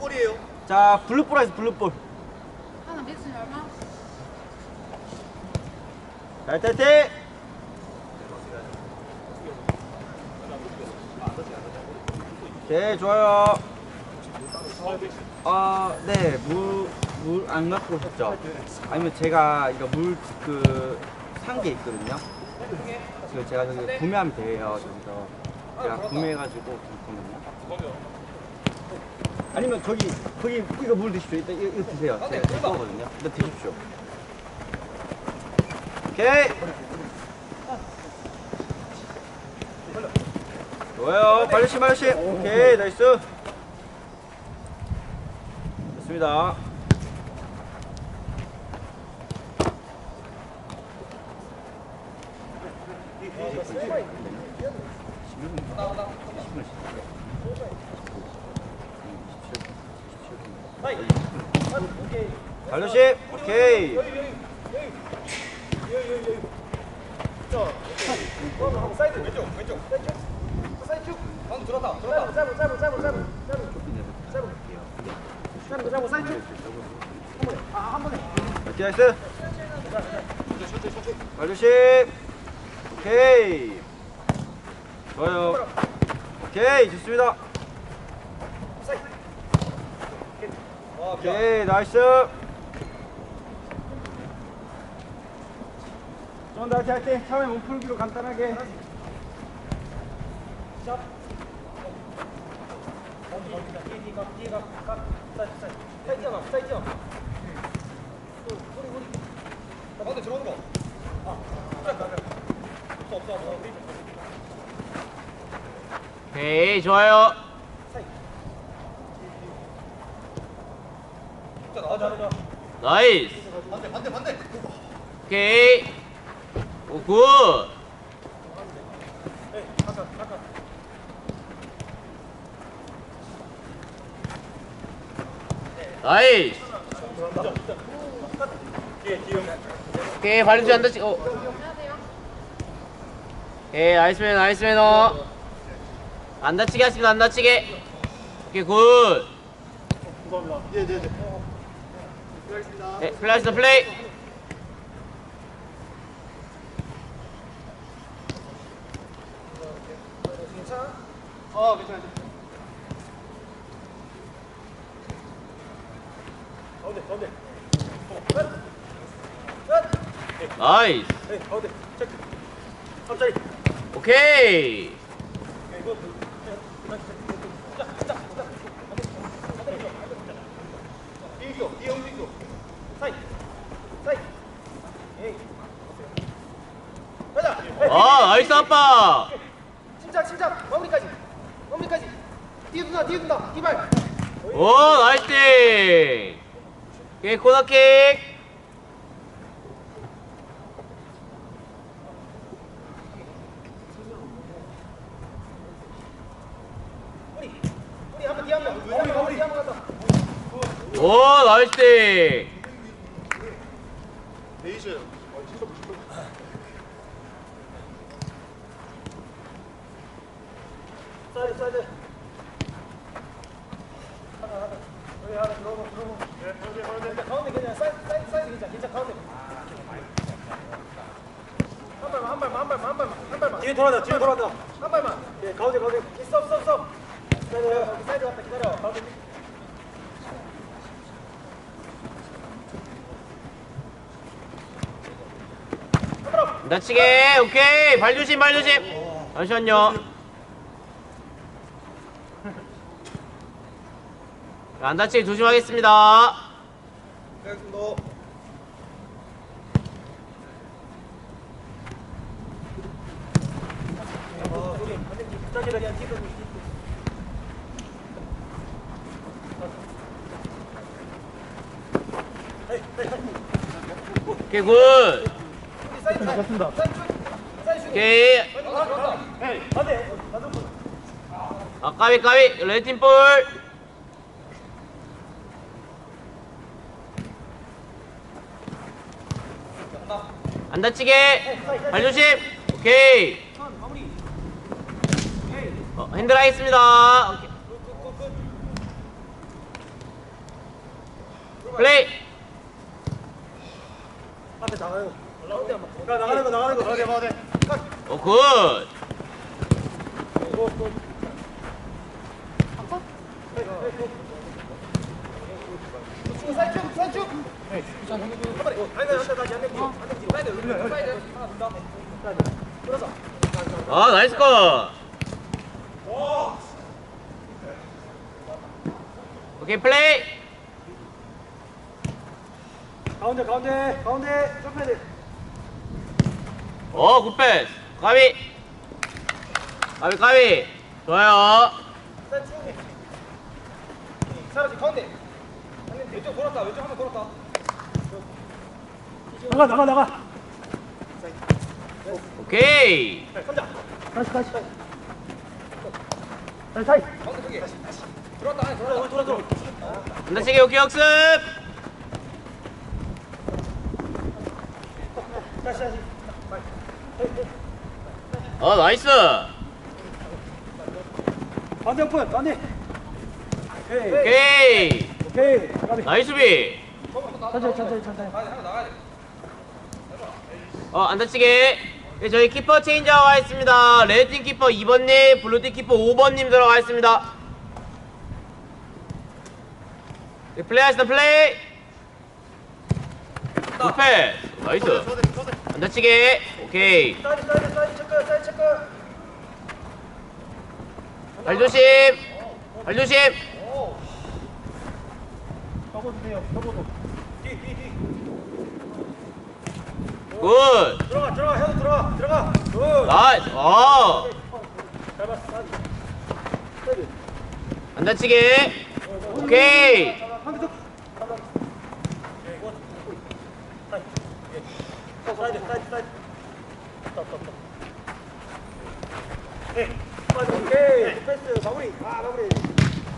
볼이에요? 자 블루볼 하겠습니다 블루볼 하나 믹스 얼마? 잘잘팀 네 좋아요 아네물 안 갖고 오셨죠? 아니면 제가 이거 물 그 산 게 있거든요 지금 제가 저기 구매하면 돼요 저기서 제가 구매해가지고 잠깐만요 아니면 저기 거기 이거 물 드십시오. 일단 이거, 이거 드세요. 제가 제 거거든요. 일단 드십시오. 오케이. 좋아요? 빨리시 빨리시. 오케이 나이스. 좋습니다 발로시 오케이 사이드 왼쪽 왼쪽 사이드 쭉 방금 들었다 들었다 짧고 짧고 짧고 짧고 짧고 짧고 짧고 사이드 쭉 오케이 나이스. 발로시 오케이. 좋아요. 오케이 좋습니다. 오케이 나이스. 좀더 할게 할게 처음에 몸 풀기로 간단하게 가운데 들어오는 거. 오케이 좋아요. 자 나이스. 반대 반대 반대. 오케이. 오굿. 나이스 오케이 발리지 안 다 치 어? 오케이 매너 나이스 매너 안 다치게 하십니다 안 다치게. 오케이 굿. 예 네 네 네, 플라이스 플레이. 아 괜찮아. 가운데 가운데 나이스. 네 가운데. 체크. 앞자리. 오케이. 가자. 아 나이스 아빠. 침착 침착. 마무리까지. 마무리까지. 뛰어든다 뛰어든다. 기발. 오 나이스 띵 오케이 코너킥 우리 우리 한번 뒤 한번 우리 한번 우리 한번 갔다 한 발만 뒤에 돌아다 뒤에 돌아다. 한 발만. 예 가운데 가운데. 있어 없어 없어 기다려 여기 사이드 기다려. 가운데 다치게. 오케이. 발 조심 발 조심. 잠시만요. 안 다치게 조심하겠습니다. 오케이 굿 맞습니다. 오케이 아 까비 까비 레드팀 볼 안 다치게 발 조심 오케이 어, 핸들 하겠습니다. 플레이. 앞에 한번. 야, 나가는 거, 나가는 거. 오, 굿. 어. 사이드. 하나 더. 사이드. 끌어서. 아, 나이스 컷. 오케이, 플레이. 가운데, 가운데, 가운데. 돼. 어, 굿패스. 까비. 까비, 까비. 좋아요. 사라지, 가운데. 아니, 왼쪽 돌았다, 왼쪽 한번 돌았다. 나가 나가 나가 오케이. 혼자. 다시 다시 다시 다시 가운데 크게. 들어왔다, 안에 들어왔다. 돌아, 돌아. 한다치기 오케이 역습. 다시, 다시. 어, 나이스. 반대 오픈 반대 오케이 오케이. 나이스 비. 천천히 천천히 천천히 나가야 돼, 한번 나가야 돼. 어, 안 다치게. 네, 저희 키퍼 체인저가 있습니다. 레드팀 키퍼 2번님, 블루팀 키퍼 5번님 들어가 있습니다. 네, 플레이 하시다 플레이. 굿패. 나이스. 안 다치게. 오케이. 사이드, 사이드, 사이드 체크, 사이드 체크. 발 조심. 발 조심. 접어주세요 접어도 뒤, 뒤, 뒤. 굿. 들어가, 들어가, 해도 들어가, 들어가. 굿. 나이스. 어. 잘 봤어, 사이드. 안 다치게. 오케이. 한대 더 사이드, 사이드, 사이드. 스톱, 스톱, 스톱. 네. 사이드, 오케이. 패스, 마무리. 아, 마무리.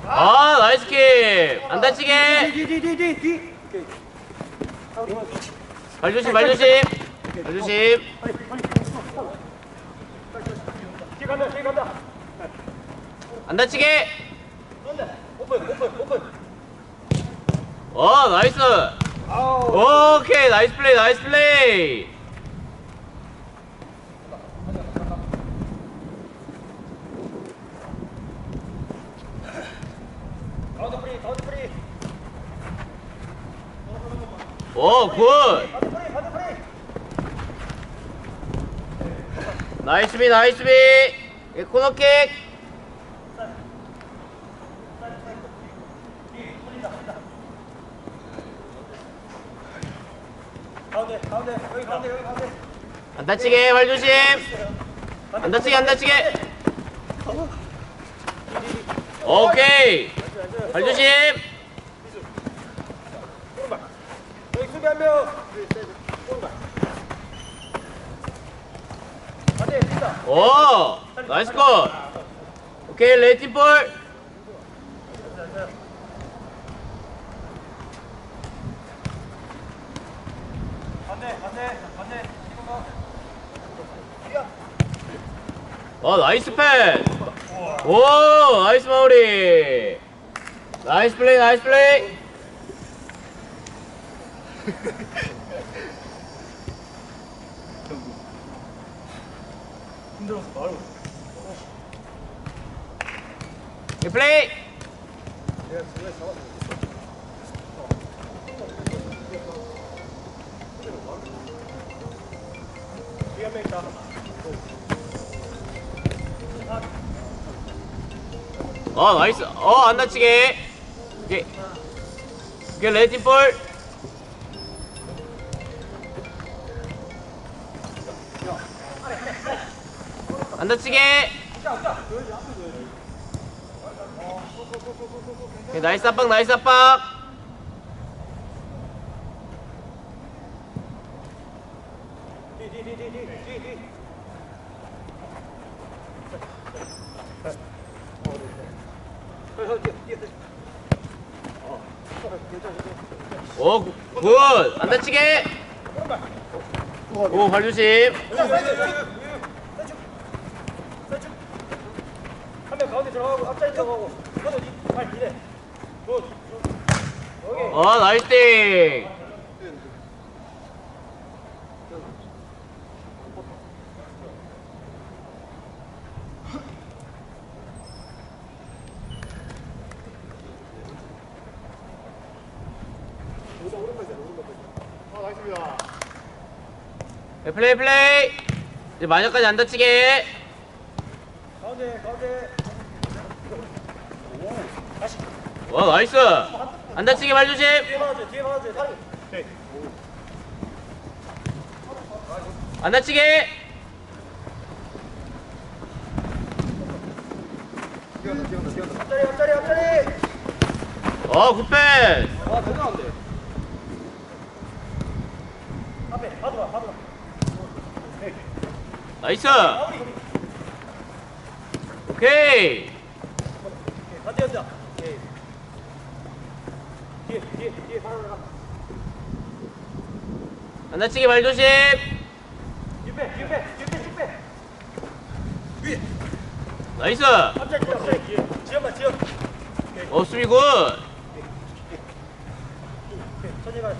아, 나이스 킥. 안 다치게. 뒤뒤뒤뒤뒤 오케이 발 조심, 발 조심. 발 조심. 빨리 빨리 뒤에 간다, 뒤에 간다. 안 다치게. 오픈, 오픈, 오픈. 어, 나이스. 오케이, 나이스 플레이, 나이스 플레이. 가운데 프리, 가운데 프리. 오, 굿. 가운데 프리, 가운데 프리. 나이스 비, 나이스 비. 예, 코너킥. 가운데, 가운데, 여기 가운데, 여기 가운데. 안 다치게, 발 조심. 안 다치게, 안 다치게. 오케이. 발 조심. 여기 수비 한 명. 오른발. 안돼, 뛴다. 오, 나이스 컷. 오케이, 레이팅 볼. 안돼, 안돼, 안돼. 이거 봐. 어, 나이스 패스. 오, 나이스 마무리. 나이스 플레이, 나이스 플레이. 힘들어서 말고 예, 플레이. 뒤에 한명 있다. 어, 나이스. 어, 안 다치게. 오케이. 오케이, 레이팅 볼. 안 다치게. 나이스 압박, 나이스 압박. 뒤, 뒤, 뒤, 뒤, 뒤, 뒤, 뒤. 오, 굿. 굿. 안 다치게. 오, 발 조심. 한명 가운데 들어가고 앞자리 들어가고 너도 발 기대 굿어 나이스 띵 네, 플레이 플레이. 이제 마녀까지 안 다치게. 가운데 가운데. 와 나이스. 안 다치게 말 조심. 뒤에 받아줘 뒤에 받아줘 다리 안 다치게. 앞자리 앞자리 앞자리. 어 굿패스. 와 대단한데. 앞에 받아봐 받아봐 나이스. 오케이. 다 뛰었다 오케이 뒤에 뒤에 뒤에 바로 나가 안 다치게 말 조심. 뒤빼 뒤빼 뒤빼 뒤빼 나이스. 앞자리 뒤에 앞자리 뒤에 지연만 지연 어 수비 굿. 천천히 가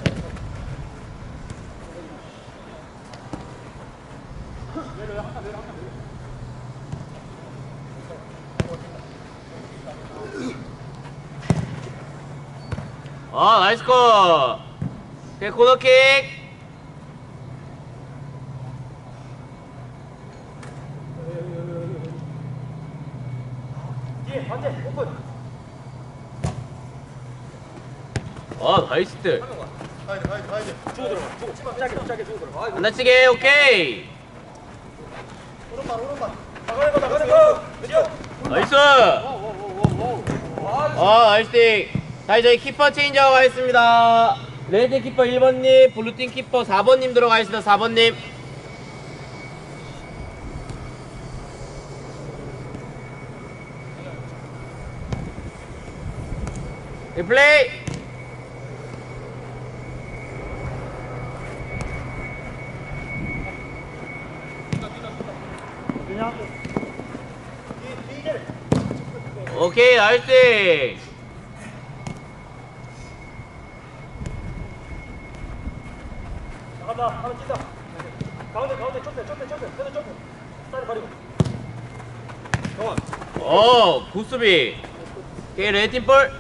아 나이스 컷 오케이 코너킥. 뒤에 반대 오픈. 아 나이스 뜰. 주고 들어가 주고. 짧게 짧게 주고 들어가. 안 다치게 오케이. 오른발 오른발. 나가는 거 나가는 거 나이스. 아 나이스 띵. 자 저희 키퍼 체인지하고 가겠습니다. 레드 키퍼 1번님 블루팀 키퍼 4번님 들어가겠습니다 4번님. 리플레이! 오케이 나이스 띵. 나 간다 하면 뛴다 가운데 가운데 쫓대 쫓대 쫓대 쫓대 쫓대 사이드 가리고. 어 굿수비. 오케이 레드팀 볼.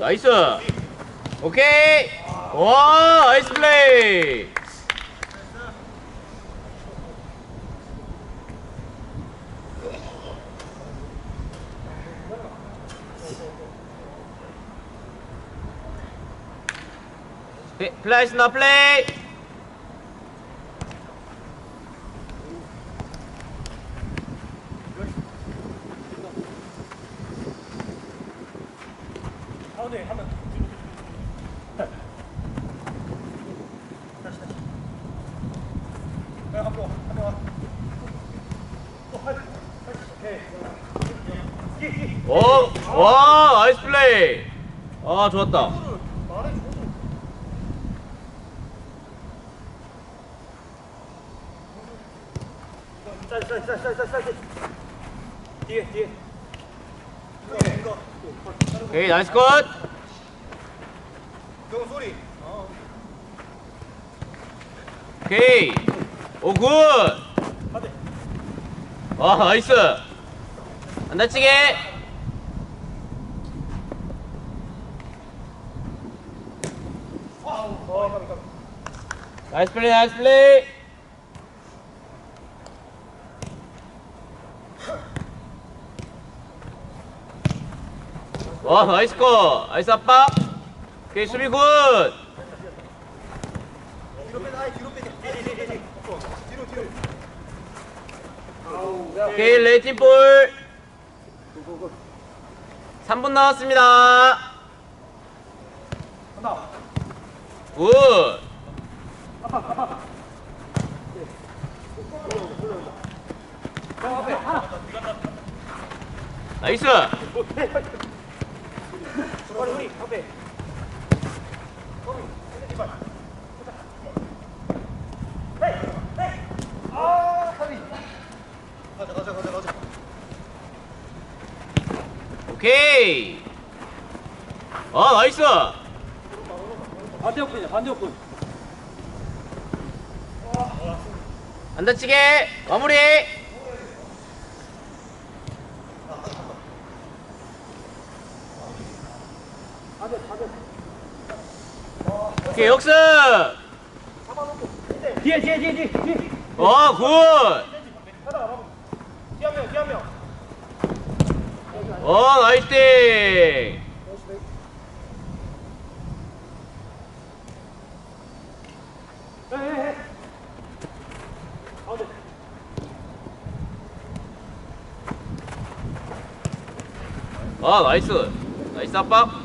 나이스. 오케이. 와 나이스 플레이 플- 플레이스 나 플레이 가운데 하면 다시 다시 야 앞으로 앞으로 와 어, 뒤에 뒤에 오, 와, 나이스 플레이. 아, 좋았다. 말해줘 사이드 사이드 사이드 사이드 사이드 뒤에 뒤에 오케이, 나이스 컷. 경 소리. 오케이. 오, 굿. 가대 와, 나이스. 안 다치게. 어 가비 가비 나이스 플레이, 나이스 플레이. 와, 나이스 컷. 나이스 압박. 오케이, 수비 굿. 오케이, 레이팀 볼. 3분 나왔습니다. 굿. 나이스. 오케이. 아 나이스. 반대 오픈이야 반대 오픈. 안 다치게. 마무리. 오케이 역습. 뒤에 뒤에 뒤에 뒤에 뒤에 어 굿. 어 나이스 아 나이스. 나이스 압박.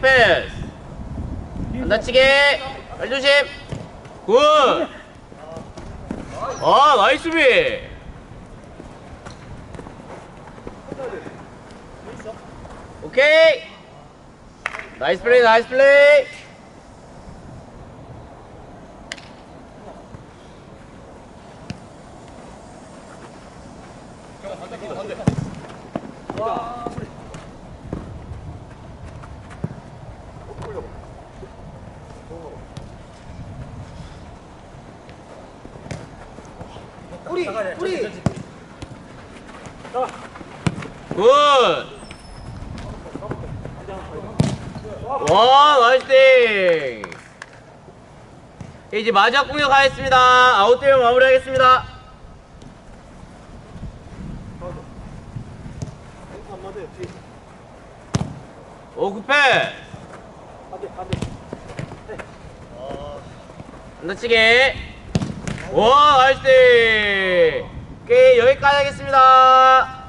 패스. 안 다치게. 발 조심. 굿. 아 나이스 비. 오케이. 나이스 플레이 나이스 플레이. 우리 굿. 와 나이스 띵. 이제 마지막 공격 하겠습니다. 아웃되면 마무리하겠습니다. 오. 반대 반대 안 다치게. 와 나이스 띵. 오케이 여기까지 하겠습니다.